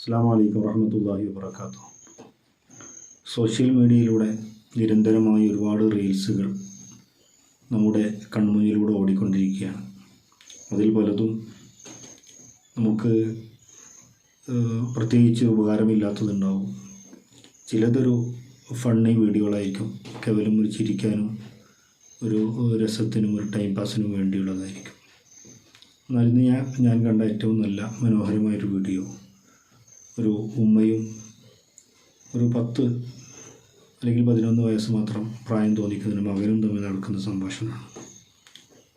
അസ്സാം വലൈക്കും വറഹമത്തല്ലാഹി വാബർക്കാത്തു സോഷ്യൽ മീഡിയയിലൂടെ നിരന്തരമായി ഒരുപാട് റീൽസുകൾ നമ്മുടെ കൺമുന്നിലൂടെ ഓടിക്കൊണ്ടിരിക്കുകയാണ്. അതിൽ പലതും നമുക്ക് പ്രത്യേകിച്ച് ഉപകാരമില്ലാത്തതുണ്ടാവും. ചിലതൊരു ഫണ്ണി വീഡിയോകളായിരിക്കും കേവലം ഒരു ചിരിക്കാനും ഒരു രസത്തിനും ഒരു ടൈം പാസിനും വേണ്ടിയുള്ളതായിരിക്കും. എന്നാലിന്ന് ഞാൻ ഞാൻ കണ്ട ഏറ്റവും നല്ല മനോഹരമായൊരു വീഡിയോ ഒരു ഉമ്മയും ഒരു പത്ത് അല്ലെങ്കിൽ പതിനൊന്ന് വയസ്സ് മാത്രം പ്രായം തോന്നിക്കുന്നതിന് മകനും തമ്മിൽ നടക്കുന്ന സംഭാഷണമാണ്.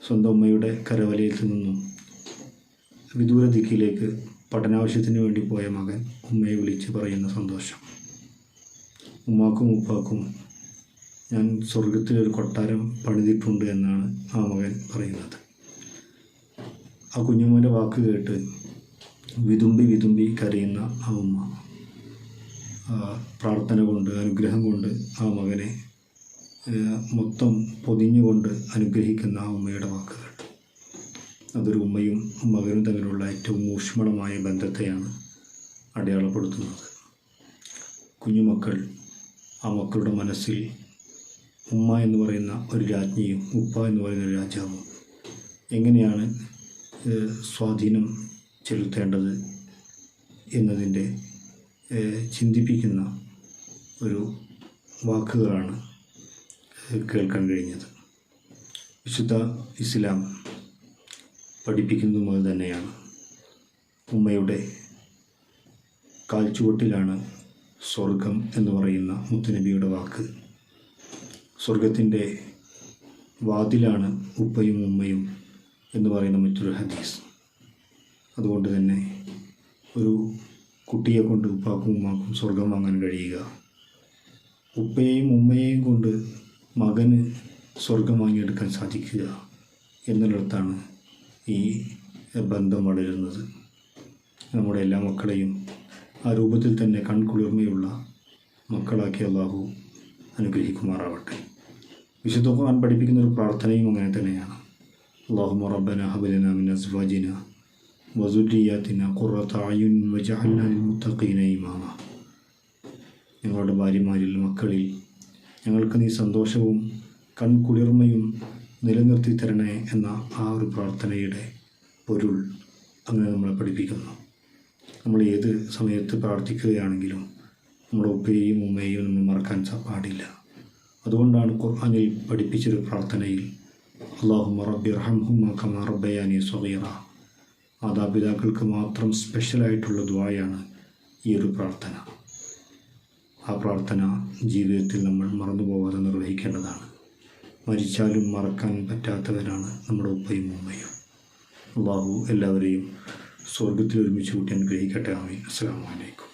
സ്വന്തം ഉമ്മയുടെ കരവലയത്തിൽ നിന്നും വിദൂര ദിക്കിലേക്ക് പഠനാവശ്യത്തിന് വേണ്ടി പോയ മകൻ ഉമ്മയെ വിളിച്ച് പറയുന്ന സന്തോഷം. ഉമ്മാക്കും ഉപ്പാക്കും ഞാൻ സ്വർഗത്തിലൊരു കൊട്ടാരം പണിതിട്ടുണ്ട് എന്നാണ് ആ മകൻ പറയുന്നത്. ആ കുഞ്ഞുമോന്റെ വാക്ക് കേട്ട് വിതുമ്പി വിതുമ്പി കരയുന്ന ആ ഉമ്മ. പ്രാർത്ഥന കൊണ്ട് അനുഗ്രഹം കൊണ്ട് ആ മകനെ മൊത്തം പൊതിഞ്ഞുകൊണ്ട് അനുഗ്രഹിക്കുന്ന ആ ഉമ്മയുടെ വാക്കുകൾ. അതൊരു ഉമ്മയും മകനും തമ്മിലുള്ള ഏറ്റവും ഊഷ്മളമായ ബന്ധത്തെയാണ് അടയാളപ്പെടുത്തുന്നത്. കുഞ്ഞുമക്കൾ ആ മക്കളുടെ മനസ്സിൽ ഉമ്മ എന്ന് പറയുന്ന ഒരു രാജ്ഞിയും ഉപ്പ എന്ന് പറയുന്ന ഒരു രാജാവും എങ്ങനെയാണ് സ്വാധീനം ചെലുത്തേണ്ടത് എന്നതിന്റെ ചിന്തിപ്പിക്കുന്ന ഒരു വാക്കുകളാണ് കേൾക്കാൻ കഴിഞ്ഞത്. വിശുദ്ധ ഇസ്ലാം പഠിപ്പിക്കുന്നതും തന്നെയാണ്. ഉമ്മയുടെ കാൽച്ചുവട്ടിലാണ് സ്വർഗം എന്ന് പറയുന്ന മുത്തുനബിയുടെ വാക്ക്. സ്വർഗത്തിന്റെ വാതിലാണ് ഉപ്പയും ഉമ്മയും എന്ന് പറയുന്ന മറ്റൊരു ഹദീസ്. അതുകൊണ്ട് തന്നെ ഒരു കുട്ടിയെ കൊണ്ട് ഉപ്പാക്കും ഉമ്മാക്കും സ്വർഗം വാങ്ങാൻ കഴിയുക. ഉപ്പയെയും ഉമ്മയെയും കൊണ്ട് മകന് സ്വർഗം വാങ്ങിയെടുക്കാൻ സാധിക്കുക എന്നിടത്താണ് ഈ ബന്ധം വളരുന്നത്. നമ്മുടെ എല്ലാ മക്കളെയും ആ രൂപത്തിൽ തന്നെ കൺകുളിർമയുള്ള മക്കളാക്കി അള്ളാഹു അനുഗ്രഹിക്കുമാറാവട്ടെ. വിശുദ്ധ ഖുർആൻ പഠിപ്പിക്കുന്ന ഒരു പ്രാർത്ഥനയും അങ്ങനെ തന്നെയാണ്. അള്ളാഹു റബ്ബന ഹബലന മിൻ അസ്വാജിന വസുദ്ദിയാത്തിന കുറത്തായുൻ വജാലിൽ മുത്തഖീന ഇമാമ. ഞങ്ങളുടെ ഭാര്യമാരിൽ മക്കളിൽ ഞങ്ങൾക്ക് നീ സന്തോഷവും കൺകുളിർമയും നിലനിർത്തി തരണേ എന്ന ആ ഒരു പ്രാർത്ഥനയുടെ പൊരുൾ അങ്ങനെ നമ്മളെ പഠിപ്പിക്കുന്നു. നമ്മൾ ഏത് സമയത്ത് പ്രാർത്ഥിക്കുകയാണെങ്കിലും നമ്മുടെ ഉപ്പയെയും ഉമ്മയെയും നമ്മൾ മറക്കാൻ പാടില്ല. അതുകൊണ്ടാണ് ഖുർആാനിൽ പഠിപ്പിച്ചൊരു പ്രാർത്ഥനയിൽ അള്ളാഹു മറബിറഹം ഹംഹുമ കമാ റബ്ബയാനി മാതാപിതാക്കൾക്ക് മാത്രം സ്പെഷ്യലായിട്ടുള്ള ദ്വായാണ് ഈ ഒരു പ്രാർത്ഥന. ആ പ്രാർത്ഥന ജീവിതത്തിൽ നമ്മൾ മറന്നു പോകാതെ നിർവഹിക്കേണ്ടതാണ്. മരിച്ചാലും മറക്കാൻ പറ്റാത്തവരാണ് നമ്മുടെ ഉപ്പയും ഉമ്മയും. അള്ളാഹു എല്ലാവരെയും സ്വർഗത്തിൽ ഒരുമിച്ച് കൂട്ടി അനുഗ്രഹിക്കട്ടെ. ആമീൻ. അസ്സാം വലൈക്കും